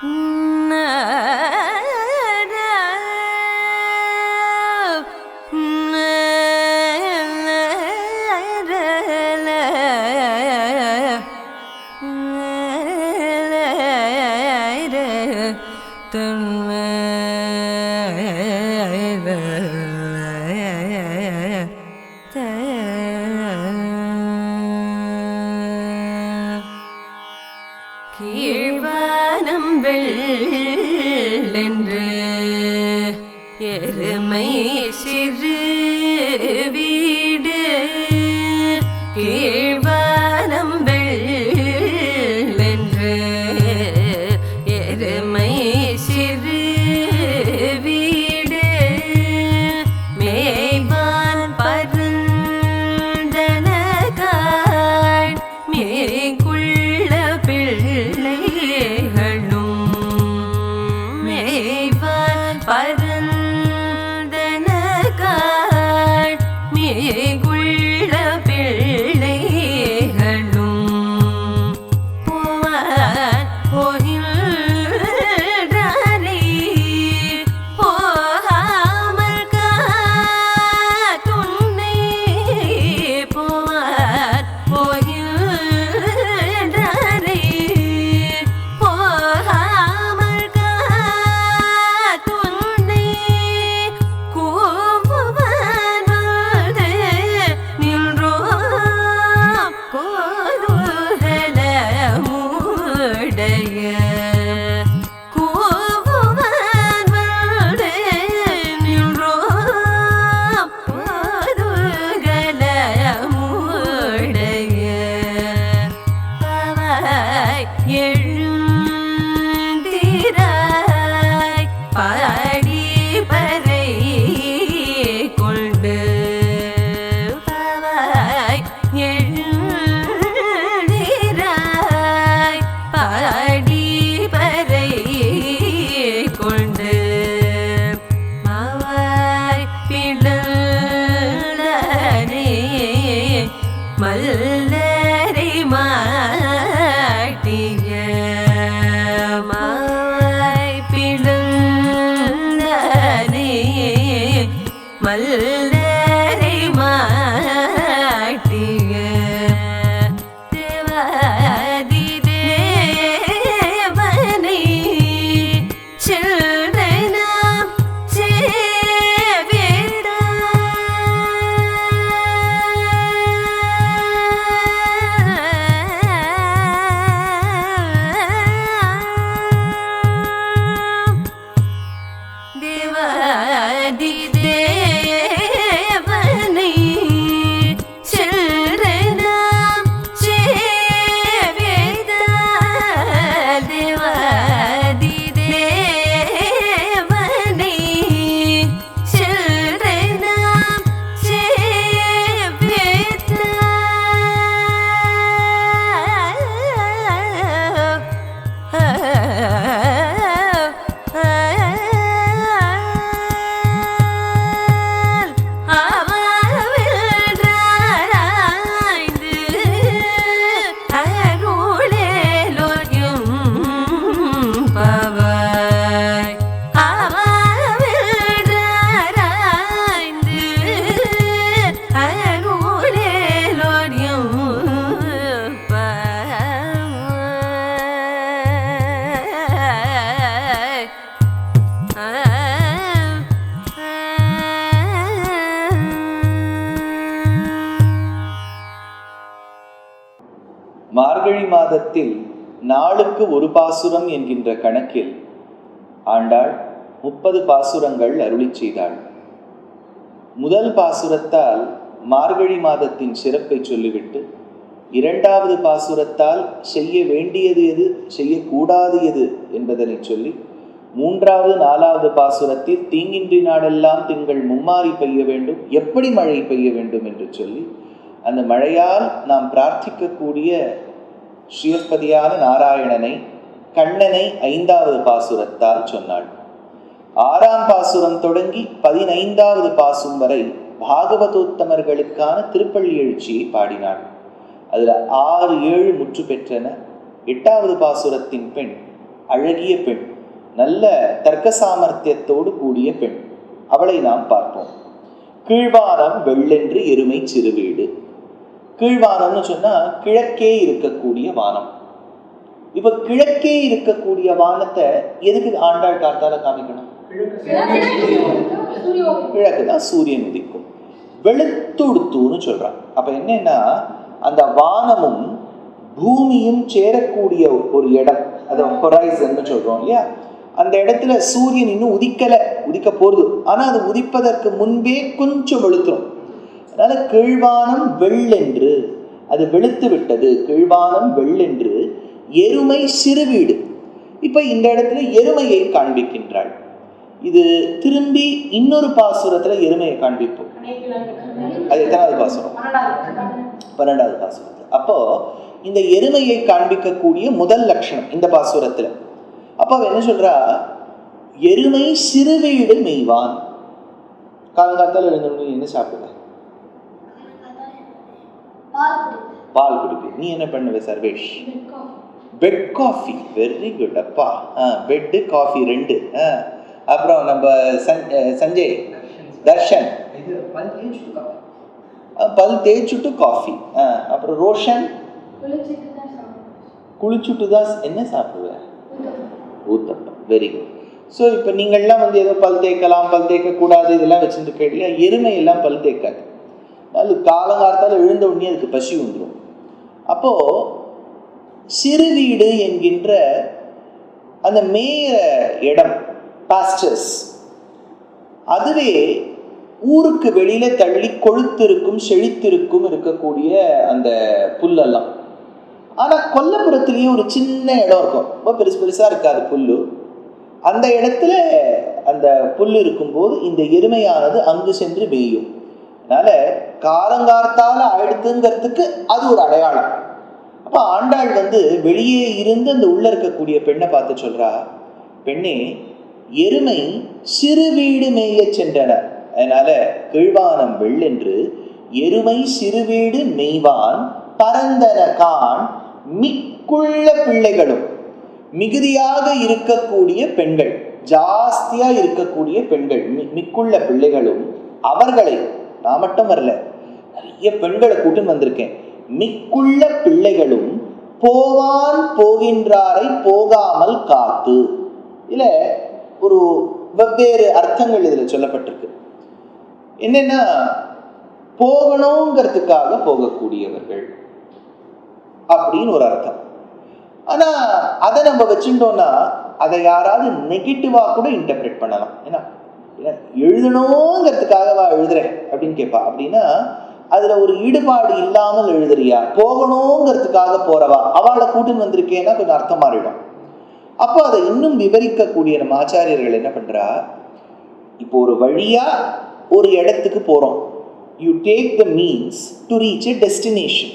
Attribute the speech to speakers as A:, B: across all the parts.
A: கீழ்வானம் என்று எருமை மேய்வான் பருந்தனகாய்
B: மாதத்தில் நாளுக்கு ஒரு பாசுரம் என்கின்ற கணக்கில் ஆண்டாள் முப்பது பாசுரங்கள் அருளி செய்தாள். முதல் பாசுரத்தால் மார்கழி மாதத்தின் சிறப்பை சொல்லிவிட்டு இரண்டாவது பாசுரத்தால் செய்ய வேண்டியது எது செய்யக்கூடாது எது என்பதனை சொல்லி மூன்றாவது நாலாவது பாசுரத்தில் தீங்கின்றி நாடெல்லாம் திங்கள் மும்மாறி பெய்ய வேண்டும் எப்படி மழை பெய்ய வேண்டும் என்று சொல்லி அந்த மழையால் நாம் பிரார்த்திக்கக்கூடிய ஸ்ரீஸ்பதியான நாராயணனை கண்ணனை ஐந்தாவது பாசுரத்தால் சொன்னாள். ஆறாம் பாசுரம் தொடங்கி பதினைந்தாவது பாசும் வரை பாகவதோத்தமர்களுக்கான திருப்பள்ளி எழுச்சியை பாடினாள். அதில் ஆறு ஏழு முற்று பெற்றன. எட்டாவது பாசுரத்தின் பெண் அழகிய பெண் நல்ல தர்க்க சாமர்த்தியத்தோடு கூடிய பெண். அவளை நாம் பார்ப்போம். கீழ்வாரம் வெள்ளென்று எருமை சிறுவீடு கீழ்வானம்னு சொன்னா கிழக்கே இருக்கக்கூடிய வானம். இப்ப கிழக்கே இருக்கக்கூடிய வானத்தை எதுக்கு ஆண்டாள் கார்த்தால காமிக்கணும்? கிழக்கு தான் சூரியன் உதிக்கும். வெளுத்துடுத்துன்னு சொல்றான். அப்ப என்னன்னா அந்த வானமும் பூமியும் சேரக்கூடிய ஒரு இடம் அது ஹொரைசன் சொல்றோம் இல்லையா? அந்த இடத்துல சூரியன் இன்னும் உதிக்கல உதிக்க போகிறது ஆனா அது உதிப்பதற்கு முன்பே கொஞ்சம் வெளுத்துரும். அதனால கீழ்வானம் வெள்ளென்று. அது வெளுத்து விட்டது. கீழ்வானம் வெள்ளென்று. எருமை சிறுவீடு இப்போ இந்த இடத்துல எருமையை காண்பிக்கின்றாள். இது திரும்பி இன்னொரு பாசுரத்துல எருமையை காண்பிப்போம். அது எத்தனாவது பாசுரம்? பன்னெண்டாவது பாசுரத்தில். அப்போ இந்த எருமையை காண்பிக்கக்கூடிய முதல் லட்சணம் இந்த பாசுரத்துல. அப்போ அவ என்ன சொல்றா? எருமை சிறுவீடு மெய்வான். காலங்காத்தால எழுந்தவங்க என்ன சாப்பிடுவேன் பால் குடிப்பேன். நீ என்ன பண்ணுவ Sarvesh? Bed coffee very good அப்பா. பெட்டு காஃபி ரெண்டு. ஆ. அப்புறம் நம்ம சஞ்சய். தர்ஷன்.
C: இது பல் தேய்ச்சிட்டு காஃபி.
B: அப்புறம் ரோஷன். குளிச்சுட்டு தான் என்ன சாப்பிடுவேன் ஊத்தப்பம். வெரி குட் ஸோ இப்போ நீங்கள்லாம் வந்து ஏதோ பல் தேய்க்கலாம் பல் தேய்க்கக்கூடாது இதெல்லாம் வச்சுருக்க இல்லையா? எருமை எல்லாம் பல் தேய்க்காது. அது காலங்காலத்தால் எழுந்த உடனே அதுக்கு பசி வந்துடும் அப்போது சிறுவீடு என்கின்ற அந்த மேய இடம் பாஸ்டர்ஸ் அதுவே ஊருக்கு வெளியில தள்ளி கொழுத்திருக்கும் செழித்திருக்கும் இருக்கக்கூடிய அந்த புல்லெல்லாம். ஆனால் கொல்லப்புறத்துலேயும் ஒரு சின்ன இடம் இருக்கும். ரொம்ப பெருசு பெருசாக இருக்காது புல்லு. அந்த இடத்துல அந்த புல் இருக்கும்போது இந்த எருமையானது அங்கு சென்று மேயும். அதனால காலங்கார்த்தால ஆயிடுத்துங்கிறதுக்கு அது ஒரு அடையாளம். அப்ப ஆண்டாள் வந்து வெளியே இருந்து அந்த உள்ள இருக்கக்கூடிய பெண்ணை பார்த்து சொல்றா பெண்ணே எருமை சிறு வீடு மேய சென்றன. அதனால கீழ்வானம் வெள்ளென்று எருமை சிறுவீடு மெய்வான் பரந்தன கான் மிக்குள்ள பிள்ளைகளும். மிகுதியாக இருக்கக்கூடிய பெண்கள் ஜாஸ்தியா இருக்கக்கூடிய பெண்கள் மிக்குள்ள பிள்ளைகளும் அவர்களை நான் மட்டும் வரல. நிறைய பெண்களை கூட்டுன்னு வந்திருக்கேன். மிக்குள்ள பிள்ளைகளும் போவான் போகின்றாரை போகாமல் காத்து. இல்ல ஒரு வெவ்வேறு அர்த்தங்கள் இதுல சொல்லப்பட்டிருக்கு. என்னன்னா போகணுங்கிறதுக்காக போகக்கூடியவர்கள் அப்படின்னு ஒரு அர்த்தம். ஆனா அதை நம்ம வச்சுட்டோம்னா அதை யாராவது நெகட்டிவா கூட இன்டர்பிரேட் பண்ணலாம். ஏன்னா ஏன்னா எழுதணுங்கிறதுக்காகவா எழுதுறேன் அப்படின்னு கேட்பா அப்படின்னா அதுல ஒரு ஈடுபாடு இல்லாமல் எழுதுறியா? போகணுங்கிறதுக்காக போறவா? அவளை கூட்டின்னு வந்திருக்கேன்னா கொஞ்சம் அர்த்தம் மாறிடும். அப்போ அதை இன்னும் விவரிக்கக்கூடிய நம்ம ஆச்சாரியர்கள் என்ன பண்றா? இப்போ ஒரு வழியா ஒரு இடத்துக்கு போறோம். You take the means to reach a destination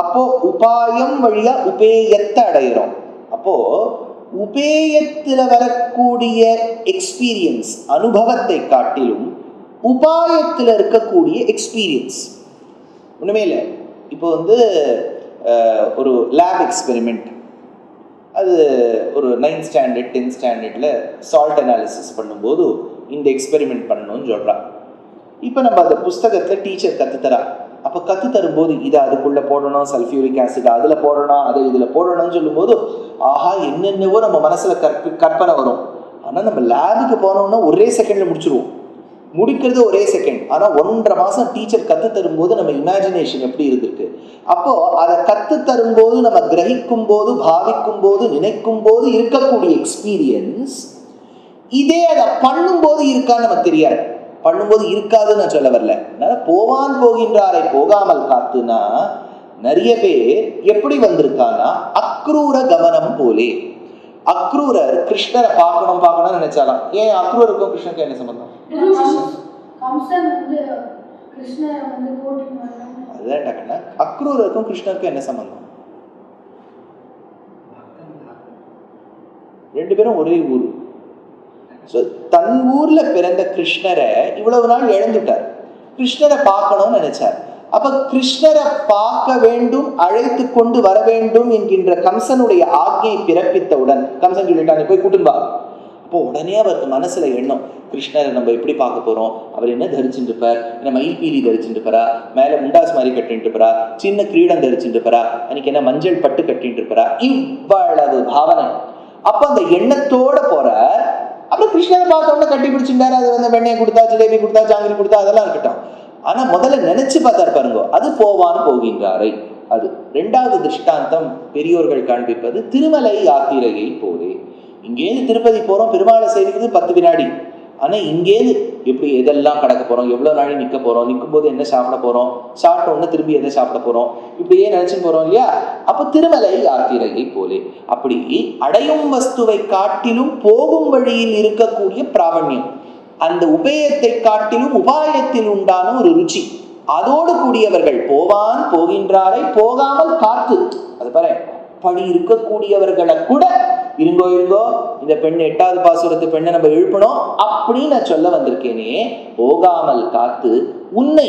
B: அப்போ உபாயம் வழியா உபேயத்தை அடையிறோம். அப்போ உபேயத்தில் வரக்கூடிய எக்ஸ்பீரியன்ஸ் அனுபவத்தை காட்டிலும் உபாயத்தில் இருக்கக்கூடிய எக்ஸ்பீரியன்ஸ் ஒன்றுமே இல்லை. இப்போ வந்து ஒரு லேப் எக்ஸ்பெரிமெண்ட் அது ஒரு நைன்த் ஸ்டாண்டர்ட் டென்த் ஸ்டாண்டர்டில் சால்ட் அனாலிசிஸ் பண்ணும்போது இந்த எக்ஸ்பெரிமெண்ட் பண்ணணும்னு சொல்கிறான் இப்போ நம்ம அந்த புஸ்தகத்தில் டீச்சர் கற்றுத்தரா அப்போ கற்று தரும்போது இதை அதுக்குள்ளே போடணும் சல்ஃபியூரிக் ஆசிட் அதில் போடணும் அதை இதில் போடணும்னு சொல்லும்போது ஆஹா என்னென்னவோ நம்ம மனசில் கற்பி கற்பனை வரும். ஆனால் நம்ம லேபுக்கு போனோம்னா ஒரே செகண்டில் முடிச்சிருவோம். முடிக்கிறது ஒரே செகண்ட் ஆனால் ஒன்றரை மாதம் டீச்சர் கற்று தரும்போது நம்ம இமேஜினேஷன் எப்படி இருந்திருக்கு? அப்போது அதை கற்று தரும்போது நம்ம கிரகிக்கும் போது பாவிக்கும் போது நினைக்கும் போது இருக்கக்கூடிய எக்ஸ்பீரியன்ஸ் இதே அதை பண்ணும்போது இருக்கான்னு நமக்கு தெரியாது. பண்ணும்போது இருக்காதுன்னு நான் சொல்ல வரல. அதனால போவான் போகின்றாரை போகாமல் காத்துனா நிறைய பேர் எப்படி வந்திருக்கான்னா அக்ரூர கவனம் போலே. அக்ரூரர் கிருஷ்ணரை பார்க்கணும் பார்க்கணும்னு நினைச்சாலாம் ஏன் அக்ரூருக்கும் கிருஷ்ணருக்கும் என்ன சம்பந்தம்? அதுதான் டக்குன்னா கிருஷ்ணருக்கும் என்ன சம்பந்தம்? ரெண்டு பேரும் ஒரே ஊர். ஸோ தன் ஊர்ல பிறந்த கிருஷ்ணரை இவ்வளவு நாள் இழந்துட்டார். கிருஷ்ணரை பார்க்கணும்னு நினைச்சார். அப்ப கிருஷ்ணரை பார்க்க வேண்டும் அழைத்து கொண்டு வர வேண்டும் என்கின்ற கம்சனுடைய ஆజ్ఞை பிறப்பித்தவுடன் கம்சன் சொல்லிட்டான் "நீ போய் கூட்டின்னு அப்போ உடனே அவருக்கு மனசுல எண்ணம். கிருஷ்ணரை நம்ம எப்படி பார்க்க போறோம்? அவர் என்ன தரிச்சுட்டு இருப்பார் என்ன மயில் பீலி தரிச்சுட்டு இருப்பாரா மேல முண்டாஸ் மாதிரி கட்டிட்டு இருப்பாரா சின்ன கிரீடம் தரிச்சுட்டு இருப்பாரா அன்னைக்கு என்ன மஞ்சள் பட்டு கட்டிட்டு இருப்பாரா இவ்வளவு பாவனை. அப்ப அந்த எண்ணத்தோட போற அப்புறம் கிருஷ்ணரை பார்த்த கட்டி பிடிச்சிருந்தாரு அது வந்து வெண்ணெய் கொடுத்தா ஜிலேபி கொடுத்தா ஜாங்கிரி கொடுத்தா அதெல்லாம் இருக்கட்டும். ஆனா முதல்ல நினைச்சு பார்த்தாரு பாருங்க அது போவான்னு போகின்றாரை. அது ரெண்டாவது திருஷ்டாந்தம் பெரியோர்கள் காண்பிப்பது திருமலை யாத்திரையை போலே. இங்கேருந்து திருப்பதி போறோம் பெருமாளை சேவிக்கிறது பத்து வினாடி. ஆனா இங்கேருந்து எப்படி எதெல்லாம் கடக்க போறோம் எவ்வளவு நாளை நிற்க போறோம் நிற்கும் போது என்ன சாப்பிட போறோம் சாப்பிட்ட உடனே திரும்பி எதை சாப்பிட போறோம் இப்படியே நினச்சின்னு போறோம் இல்லையா? அப்போ திருமலை யாத்திரையை போலே. அப்படி அடையும் வஸ்துவை காட்டிலும் போகும் வழியில் இருக்கக்கூடிய பிராவண்யம். அந்த உபயத்தை காட்டிலும் உபாயத்தில் உண்டான ஒரு ருச்சி. அதோடு கூடியவர்கள் போவான் போகின்றாரை போகாமல் காத்து. அது பாரு அப்படி இருக்கக்கூடியவர்களை கூட இருங்கோ இருங்கோ இந்த பெண் எட்டாவது பாசுரத்து பெண்ணை நம்ம எழுப்பணும் அப்படின்னு நான் சொல்ல வந்திருக்கேனே. போகாமல் காத்து உன்னை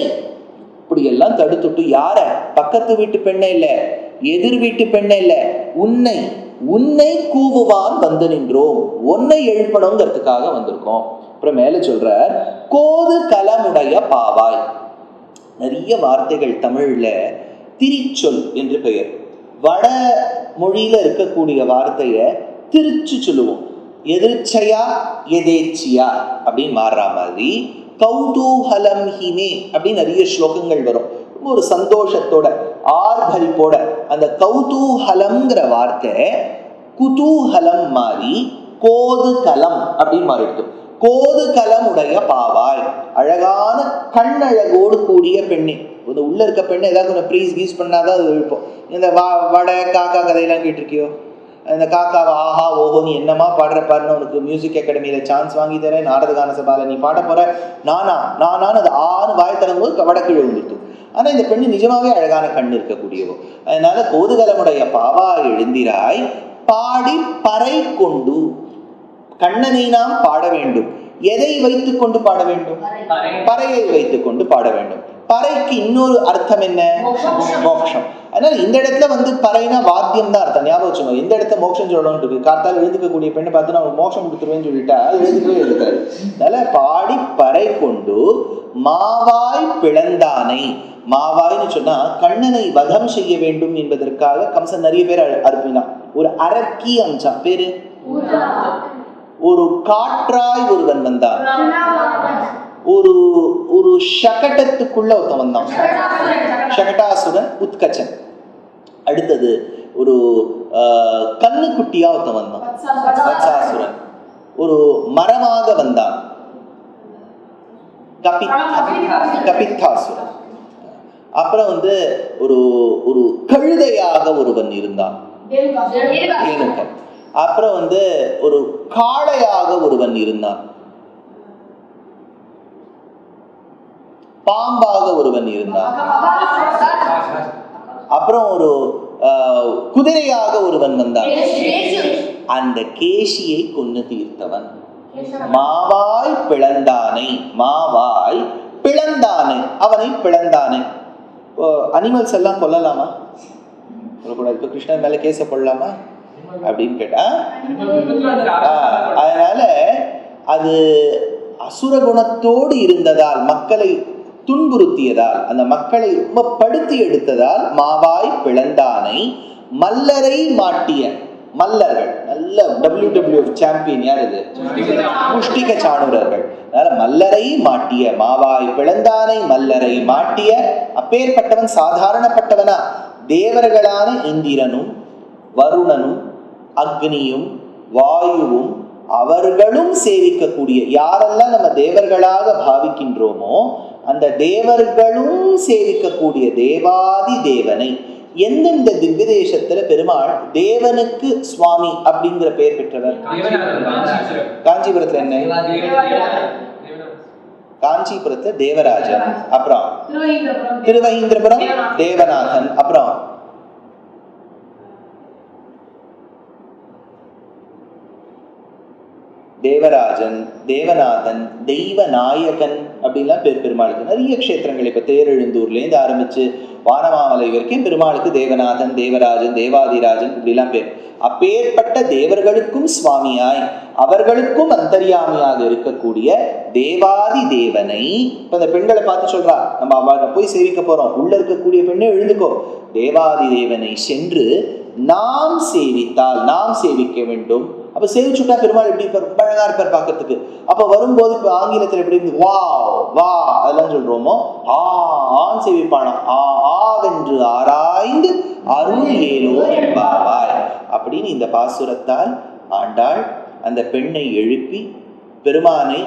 B: இப்படியெல்லாம் தடுத்துட்டு யார? பக்கத்து வீட்டு பெண்ணை இல்லை எதிர் வீட்டு பெண்ணை இல்லை உன்னை உன்னை கூவுவான் வந்து நின்றோம். உன்னை எழுப்பணுங்கிறதுக்காக வந்திருக்கோம். அப்புறம் மேல சொல்ற கோது கலமுடைய பாவாய். நிறைய வார்த்தைகள் தமிழ்ல திரிச்சொல் என்று பெயர். வட மொழியில இருக்கக்கூடிய வார்த்தையை திரிச்சு சொல்லுவோம். எதிர்ச்சையா எதேச்சியா அப்படின்னு மாறுற மாதிரி கௌதூஹலம் ஹிமே அப்படின்னு நிறைய ஸ்லோகங்கள் வரும். ரொம்ப ஒரு சந்தோஷத்தோட ஆர்பரிப்போட அந்த கௌதூஹலம்ங்கிற வார்த்தை குதூஹலம் மாறி கோது கலம் அப்படின்னு மாறிடுது. கோது கலம் உடைய பாவாய் அழகான கண்ணழகோடு கூடிய பெண்ணே. இந்த உள்ள இருக்க பெண்ணை ஏதாவது கொஞ்சம் ப்ரீஸ் கீஸ் பண்ணாதான் அது இருப்போம் இந்த வா வடை காக்கா கதையெல்லாம் கேட்டிருக்கியோ? இந்த காக்காவை ஆஹா ஓஹோ நீ என்னமா பாடுற பாருன்னு உனக்கு மியூசிக் அகாடமியில சான்ஸ் வாங்கி தரேன் நாரதகான சபால நீ பாட போற. நானா நானான்னு அது ஆறு வாய் தரும்போது வடக்கிழ வந்துட்டு ஆனா இந்த பெண்ணு நிஜமாவே அழகான கண் இருக்கக்கூடியவோ. அதனால கோதுகலமுடைய பாவா எழுந்திராய் பாடி பறை கொண்டு கண்ணனை நாம் பாட வேண்டும். எதை வைத்துக் கொண்டு பாட வேண்டும்? பறையை வைத்துக் கொண்டு பாட வேண்டும். பறைக்கு இன்னொரு அர்த்தம் என்ன? மோட்சம் அதனால இந்த இடத்துல வந்து பறைனா வாத்தியம் தான் அர்த்தம். ஞாபகம் வச்சுக்கோங்க. இந்த இடத்துல மோட்சம் சொல்லணும் இருக்கு. கார்த்தால எழுந்துக்கக்கூடிய பெண்ணை பார்த்து நான் மோட்சம் கொடுத்துருவேன்னு சொல்லிட்டா எழுதுக்கவே எழுதுக்காது அதனால பாடி பறை கொண்டு மாவாய் பிளந்தானை. மாவாய்னு சொன்னா கண்ணனை வதம் செய்ய வேண்டும் என்பதற்காக கம்சன் நிறைய பேர் அனுப்பினான். ஒரு அரக்கி அம்சம். பேரு? ஒரு காற்றாய் ஒருவன் வந்தான். ஒரு ஒரு ஷகட்டத்துக்குள்ள ஒருத்தன் வந்தான். ஷகட்டாசுரன் உத்கச்சன். அடுத்தது ஒரு ஆஹ், கன்னுக்குட்டியா ஒருத்தன் வந்தான். வத்சாசுரன் ஒரு மரமாக வந்தான். கபித்தா கபித்தாசுரன். அப்புறம் வந்து ஒரு ஒரு கழுதையாக ஒருவன் இருந்தான். அப்புறம் வந்து ஒரு காளையாக ஒருவன் இருந்தான். பாம்பாக ஒருவன் இருந்தான். அப்புறம் ஒரு குதிரையாக ஒருவன் வந்தான். அந்த கேசியை கொன்று தீர்த்தவன். மாவாய் பிளந்தானை மாவாய் பிளந்தானை அவனை பிளந்தானை. அனிமல்ஸ் எல்லாம் கொல்லலாமா? சொல்லக்கூடாது. இப்போ கிருஷ்ணன் மேல கேச கொள்ளலாமா? அப்படின்னு கேட்டா அதனால அது அசுர குணத்தோடு இருந்ததால் மக்களை துன்புறுத்தியதால் அந்த மக்களை ரொம்ப படுத்தி எடுத்ததால் மாவாய் பிளந்தானை மல்லரை மாட்டிய மல்லர்கள். நல்ல டபிள்யூ டபிள்யூ சாம்பியன் யார் இது? முஷ்டிக சாணுரர்கள். அதனால மல்லரை மாட்டிய மாவாய் பிளந்தானை மல்லரை மாட்டிய அப்பேற்பட்டவன் சாதாரணப்பட்டவனா. தேவர்களான இந்திரனும் வருணனும் அக்னியும் வாயுவும் அவர்களும் சேவிக்கக்கூடிய யாரெல்லாம் நம்ம தேவர்களாக பாவிக்கின்றோமோ அந்த தேவர்களும் சேவிக்கக்கூடிய தேவாதி தேவனை. எந்தெந்த திவ்ய தேசத்துல பெருமாள் தேவனுக்கு சுவாமி அப்படிங்கிற பெயர் பெற்றவர்? காஞ்சிபுரத்துல என்ன? காஞ்சிபுரத்துல தேவராஜன். அப்புறம்? திருவஹீந்திரபுரம் தேவநாதன். அப்புறம்? தேவராஜன் தேவநாதன் தெய்வநாயகன் அப்படின்லாம் பெரு பெருமாளுக்கு நிறைய க்ஷேத்திரங்கள் இப்போ தேரெழுந்தூர்லேருந்து ஆரம்பித்து வானமாமலை வரைக்கும் பெருமாளுக்கு தேவநாதன் தேவராஜன் தேவாதிராஜன் இப்படிலாம் பேர். அப்பேற்பட்ட தேவர்களுக்கும் சுவாமியாய் அவர்களுக்கும் அந்தரியாமையாக இருக்கக்கூடிய தேவாதி தேவனை இப்போ அந்த பெண்களை பார்த்து சொல்றா நம்ம அவளை போய் சேவிக்க போறோம். உள்ள இருக்கக்கூடிய பெண்ணே எழுந்துக்கோ. தேவாதி தேவனை சென்று நாம் சேவித்தால் நாம் சேவிக்க வேண்டும். அப்ப சேவிச்சுட்டா பெருமாள் எப்படி இருப்பார்? ரொம்ப அழகா இருப்பார் பார்க்கறதுக்கு. அப்ப வரும்போது இப்ப ஆங்கிலத்துல எப்படி இருந்து வா வா அதெல்லாம் சொல்றோமோ? ஆ ஆன் சேவிப்பானா ஆ ஆவென்று ஆராய்ந்து அருள் ஏலோ என்பாவாய். அப்படின்னு இந்த பாசுரத்தால் ஆண்டாள் அந்த பெண்ணை எழுப்பி பெருமானை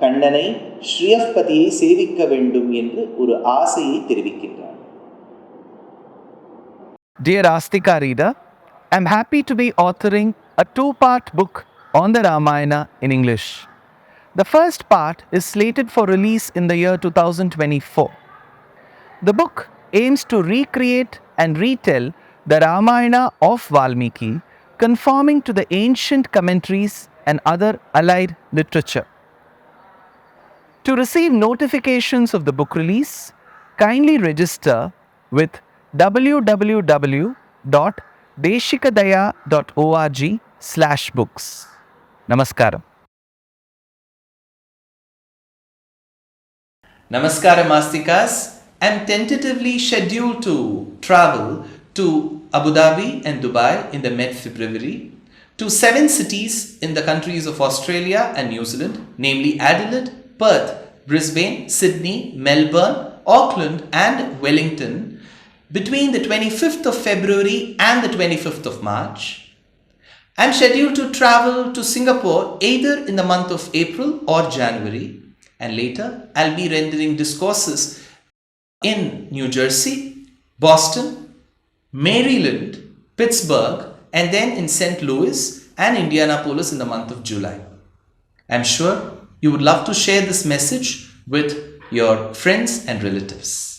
B: கண்ணனை ஸ்ரீயஸ்பதியை சேவிக்க வேண்டும் என்று ஒரு ஆசையை தெரிவிக்கின்றார்
C: Dear Astika reader, I'm happy to be authoring a two part book on the Ramayana in English. The first part is slated for release in the year 2024. The book aims to recreate and retell the Ramayana of Valmiki, conforming to the ancient commentaries and other allied literature. To receive notifications of the book release, kindly register with www.deshikadaya.org slash books. Namaskaram.
D: Namaskaram Astikas. I'm tentatively scheduled to travel to Abu Dhabi and Dubai in the mid February, to seven cities in the countries of Australia and New Zealand, namely Adelaide, Perth, Brisbane, Sydney, Melbourne, Auckland, and Wellington between the 25th of February and the 25th of March. I'm scheduled to travel to Singapore either in the month of April or January, and later I'll be rendering discourses in New Jersey, Boston, Maryland, Pittsburgh, and then in St. Louis and Indianapolis in the month of July. I'm sure you would love to share this message with your friends and relatives.